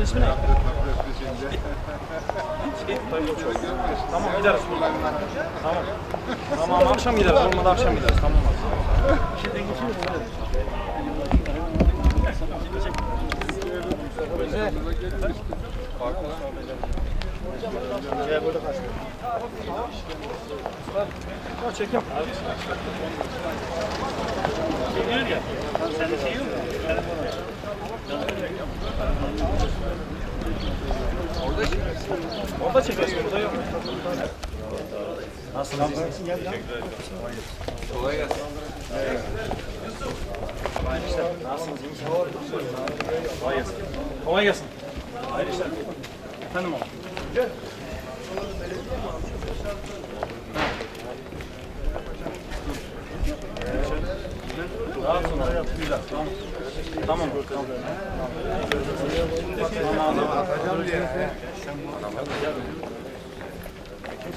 Arkadaşınızın ismi ne? Tamam gideriz. Tamam. Tamam akşam gideriz. Olmadı akşam gideriz. Tamam abi. Ya çek yap. Geliyor ya. Sen de şey yok mu? Orada çekiyorsun, burada yok. Nasılsınız? Gel lan. Kolay gelsin. Hayırlı işler. Nasılsınız? Kolay gelsin. Kolay gelsin. Hayırlı işler. Efendim oğlum. Gel. Daha sonra yap. Güzel. Tamam. Tamam. Tamam.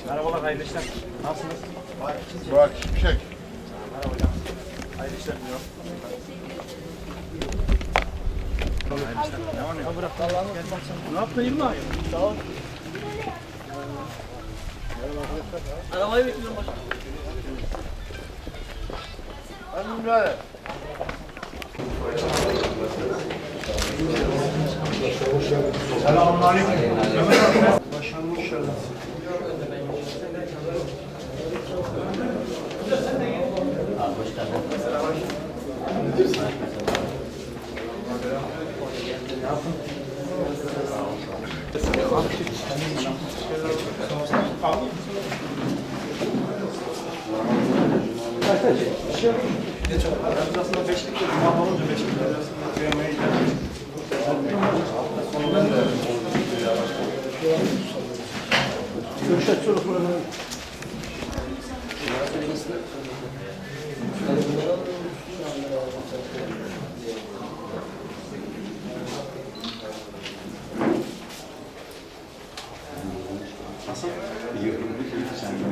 Merhabalar, hayırlı işler. Nasılsınız? Bak Şimşek. Merhaba hocam. Hayırlı işler diliyorum. Ne yaptın İlmi abi? Sağ ol. Arabayı bekliyorum başkanım. Hanım be. Aslında beşlik de cuma olunca beşlik de kıyamaya gidelim.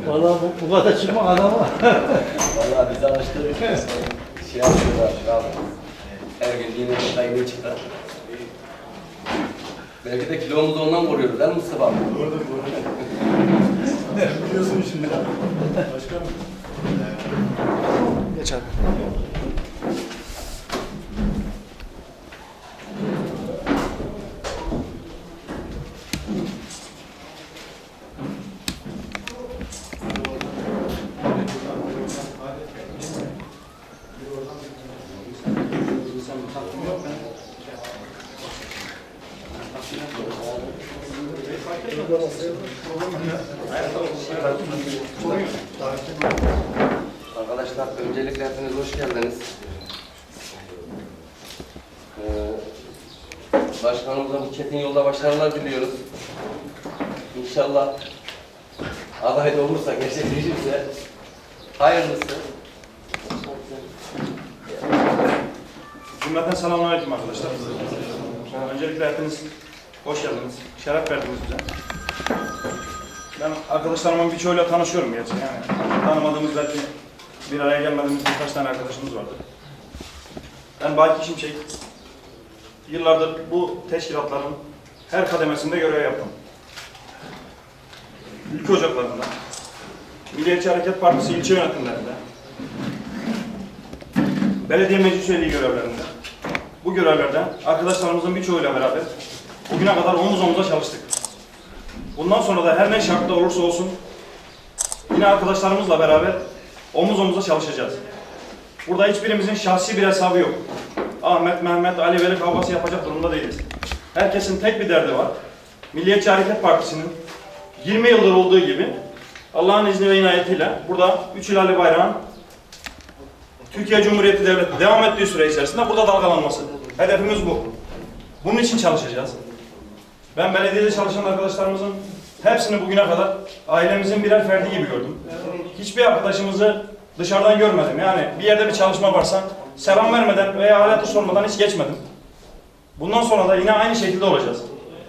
Vallahi bu, bu kadar çıkmak adamı. Vallahi bizi alıştırdık. Şey yapıyorlar kral. Her gün yine çıta yine çıta. Belki de kilomuzu ondan koruyoruz değil mi Mustafa abi? Biliyorsun şimdi. Başkanım. Geç abi. Arkadaşlar öncelikle hepiniz hoş geldiniz. Ee, başkanımıza bu çetin yolda başarılar diliyoruz. İnşallah aday da olursa, gerçekleşirse hayırlısı. Cümleten selamünaleyküm arkadaşlar. Öncelikle hepiniz hoş geldiniz. Şeref verdiniz bize. Ben arkadaşlarımın birçoğuyla tanışıyorum gerçi yani. Tanımadığımız belki bir araya gelmediğimiz birkaç tane arkadaşımız vardı. Ben Baki Şimşek. Yıllardır bu teşkilatların her kademesinde görev yaptım. Ülke ocaklarında, Milliyetçi Hareket Partisi ilçe yönetimlerinde, belediye meclis üyeliği görevlerinde, bu görevlerde arkadaşlarımızın birçoğuyla beraber bugüne kadar omuz omuza çalıştık. Bundan sonra da her ne şartta olursa olsun yine arkadaşlarımızla beraber omuz omuza çalışacağız. Burada hiçbirimizin şahsi bir hesabı yok. Ahmet, Mehmet, Ali Veli kavgası yapacak durumda değiliz. Herkesin tek bir derdi var. Milliyetçi Hareket Partisi'nin 20 yıldır olduğu gibi Allah'ın izni ve inayetiyle burada Üç Hilali Bayrağı'nın Türkiye Cumhuriyeti Devleti devam ettiği süre içerisinde burada dalgalanması. Hedefimiz bu. Bunun için çalışacağız. Ben belediyede çalışan arkadaşlarımızın hepsini bugüne kadar ailemizin birer ferdi gibi gördüm. Hiçbir arkadaşımızı dışarıdan görmedim. Yani bir yerde bir çalışma varsa selam vermeden veya aleti sormadan hiç geçmedim. Bundan sonra da yine aynı şekilde olacağız.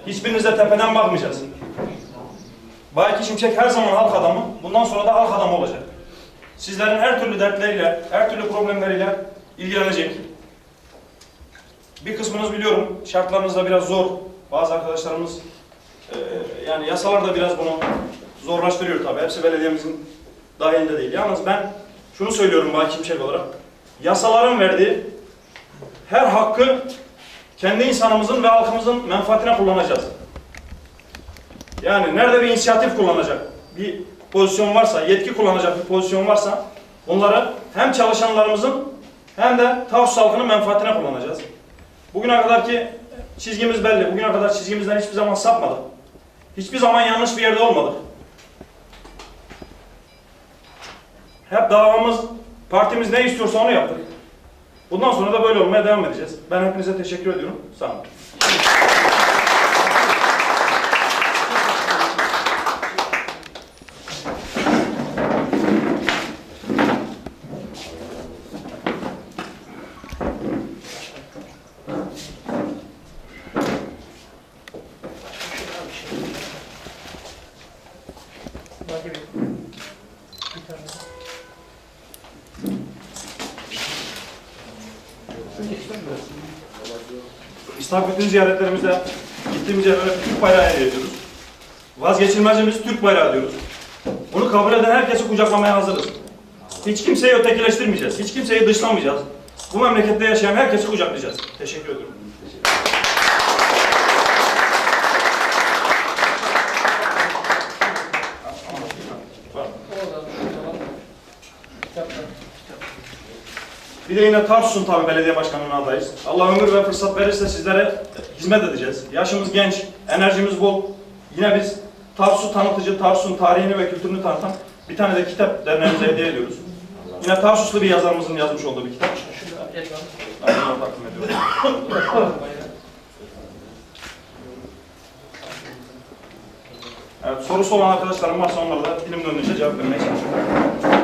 Hiçbirinize tepeden bakmayacağız. Bayki Şimşek her zaman halk adamı, bundan sonra da halk adamı olacak. Sizlerin her türlü dertleriyle, her türlü problemleriyle ilgilenecek. Bir kısmınız biliyorum, şartlarınız da biraz zor. Bazı arkadaşlarımız e, yani yasalar da biraz bunu zorlaştırıyor tabii. Hepsi belediyemizin dahilinde değil. Yalnız ben şunu söylüyorum Baki Şimşek olarak. Yasaların verdiği her hakkı kendi insanımızın ve halkımızın menfaatine kullanacağız. Yani nerede bir inisiyatif kullanacak, bir pozisyon varsa, yetki kullanacak bir pozisyon varsa onları hem çalışanlarımızın hem de Tarsus halkının menfaatine kullanacağız. Bugüne kadarki çizgimiz belli. Bugüne kadar çizgimizden hiçbir zaman sapmadık. Hiçbir zaman yanlış bir yerde olmadık. Hep davamız, partimiz ne istiyorsa onu yaptık. Bundan sonra da böyle olmaya devam edeceğiz. Ben hepinize teşekkür ediyorum. Sağ olun. İstanbul bütün ziyaretlerimizde gittiğimiz yerlere Türk bayrağı hediye ediyoruz. Vazgeçilmezimiz Türk bayrağı diyoruz. Bunu kabul eden herkesi kucaklamaya hazırız. Hiç kimseyi ötekileştirmeyeceğiz. Hiç kimseyi dışlamayacağız. Bu memlekette yaşayan herkesi kucaklayacağız. Teşekkür ediyorum. Bir de yine Tarsus'un tabii belediye başkanlığına adayız. Allah ömür ve fırsat verirse sizlere hizmet edeceğiz. Yaşımız genç, enerjimiz bol. Yine biz Tarsus'u tanıtıcı, Tarsus'un tarihini ve kültürünü tanıtan bir tane de kitap derneğimize hediye ediyoruz. Yine Tarsuslu bir yazarımızın yazmış olduğu bir kitap. Evet, sorusu olan arkadaşlarım varsa onlara da dilim döndüğünce cevap vermeye çalışıyorum.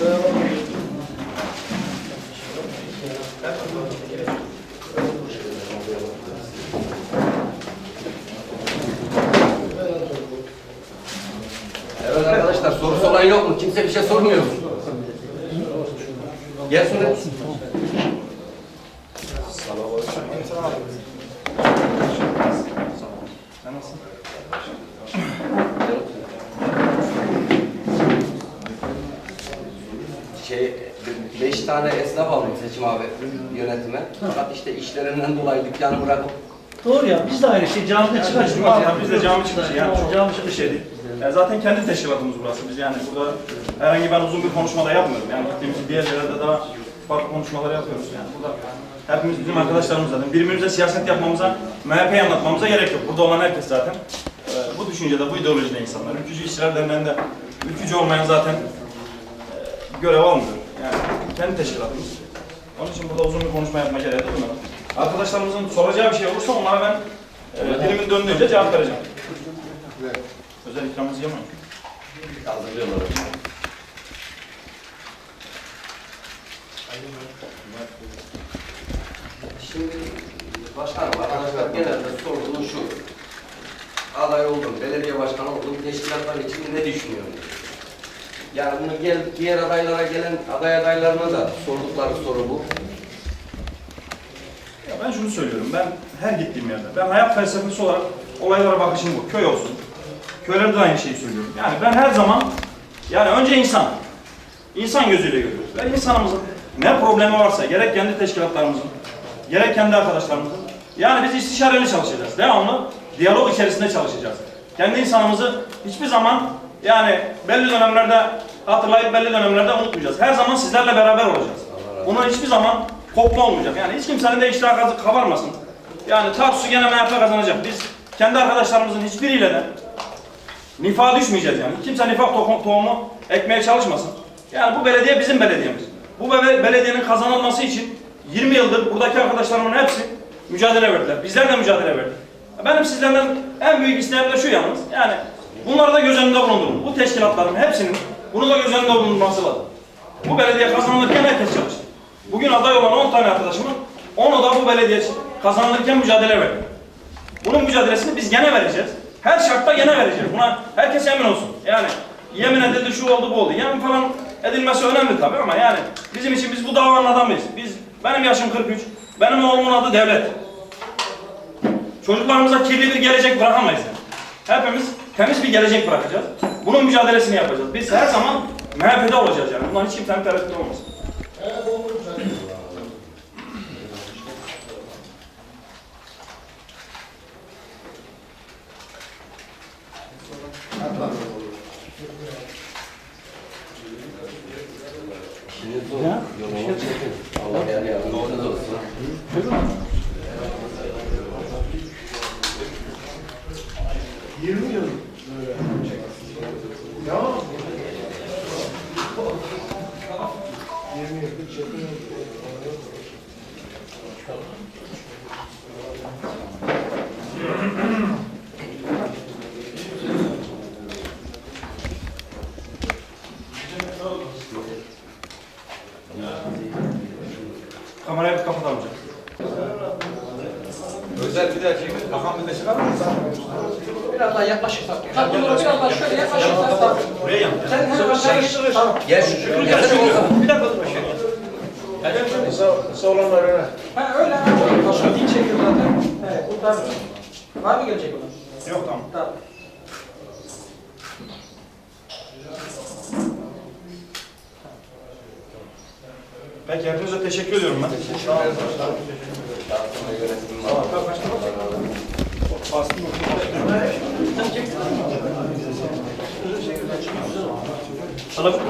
Evet arkadaşlar sorusu olan yok mu? Kimse bir şey sormuyor. Gelsin. Sen nasılsın? Şey, tane esnaf aldım seçim abi yönetime. Fakat işte işlerinden dolayı dükkanı bırakıp Doğru ya biz de aynı şey camide çıkar çıkmaz. Ya biz de cami çıkışı yani çok Cami bir şey değil. Ya zaten kendi teşkilatımız burası. Biz yani burada herhangi ben uzun bir konuşma da yapmıyorum. Yani gittiğimiz diğer yerlerde daha farklı konuşmalar yapıyoruz yani. Burada hepimiz bizim arkadaşlarımız zaten. Birbirimize siyaset yapmamıza, MHP'yi anlatmamıza gerek yok. Burada olan herkes zaten e, bu düşüncede, bu ideolojide insanlar. Ülkücü İşçiler Derneği'nde ülkücü olmayan zaten e, görev almıyor. Yani kendi teşkilatımız. Onun için burada uzun bir konuşma yapma gereği duymadım. Arkadaşlarımızın soracağı bir şey olursa onlara ben e, dilimin döndüğünce cevap vereceğim. Özel ikramımızı yemeyin. hazırlıyorlar. Şimdi başkanım arkadaşlar genelde sorduğum şu. Aday oldum, belediye başkanı oldum, teşkilatlar için ne düşünüyorum? Yani bunu gel, diğer adaylara gelen aday adaylarına da sordukları soru bu. Ya ben şunu söylüyorum, ben her gittiğim yerde, ben hayat felsefesi olarak olaylara bakışım bu, köy olsun. Köylerde de aynı şeyi söylüyorum. Yani ben her zaman, yani önce insan, insan gözüyle görüyoruz. Ve insanımızın ne problemi varsa, gerek kendi teşkilatlarımızın, gerek kendi arkadaşlarımızın, yani biz istişareli çalışacağız, devamlı diyalog içerisinde çalışacağız. Kendi insanımızı hiçbir zaman, yani belli dönemlerde hatırlayıp belli dönemlerde unutmayacağız. Her zaman sizlerle beraber olacağız. Bunun hiçbir zaman kopma olmayacak. Yani hiç kimsenin de iştahı kabarmasın. Yani Tarsus'u gene MHP kazanacak. Biz kendi arkadaşlarımızın hiçbiriyle de nifağa düşmeyeceğiz yani. Kimse nifak to- tohumu ekmeye çalışmasın. Yani bu belediye bizim belediyemiz. Bu be- belediyenin kazanılması için 20 yıldır buradaki arkadaşlarımın hepsi mücadele verdiler. Bizler de mücadele verdik. Benim sizlerden en büyük isteğim de şu yalnız. Yani bunları da göz önünde bulundurun. Bu teşkilatların hepsinin bunu da göz önünde bulundurması lazım. Bu belediye kazanılırken herkes çalıştı. Bugün aday olan 10 tane arkadaşımın 10'u da bu belediye kazanılırken mücadele verdi. Bunun mücadelesini biz gene vereceğiz. Her şartta gene vereceğiz. Buna herkes emin olsun. Yani yemin edildi şu oldu bu oldu. Yemin falan edilmesi önemli tabii ama yani bizim için biz bu davanın adamıyız. Biz benim yaşım 43. Benim oğlumun adı Devlet. Çocuklarımıza kirli bir gelecek bırakamayız. yani. Hepimiz temiz bir gelecek bırakacağız. Bunun mücadelesini yapacağız. Biz her zaman MHP'de olacağız yani. Bundan hiç kimsenin tereddütü olmasın. İşiniz zor. Yolunu çekin. Allah yani yardımcınız olsun. Kamerayı bir kapatalım hocam. Özel bir daha çekin. Kafam bir de çıkar mı? Biraz daha yaklaşırsak. Ha, bunu biraz daha şöyle yaklaşırsak. Buraya yan. Sen hemen aşağı geç. Tamam. Gel şu gel şu. Bir dakika dur şöyle. Sağ olanlar öyle. Ha öyle ha. Şu dik çekiyor zaten. Evet. Var mı gelecek ona? Yok tamam. Tamam. Peki hepinize teşekkür ediyorum ben. Dağıtımda yönetim var. Alıp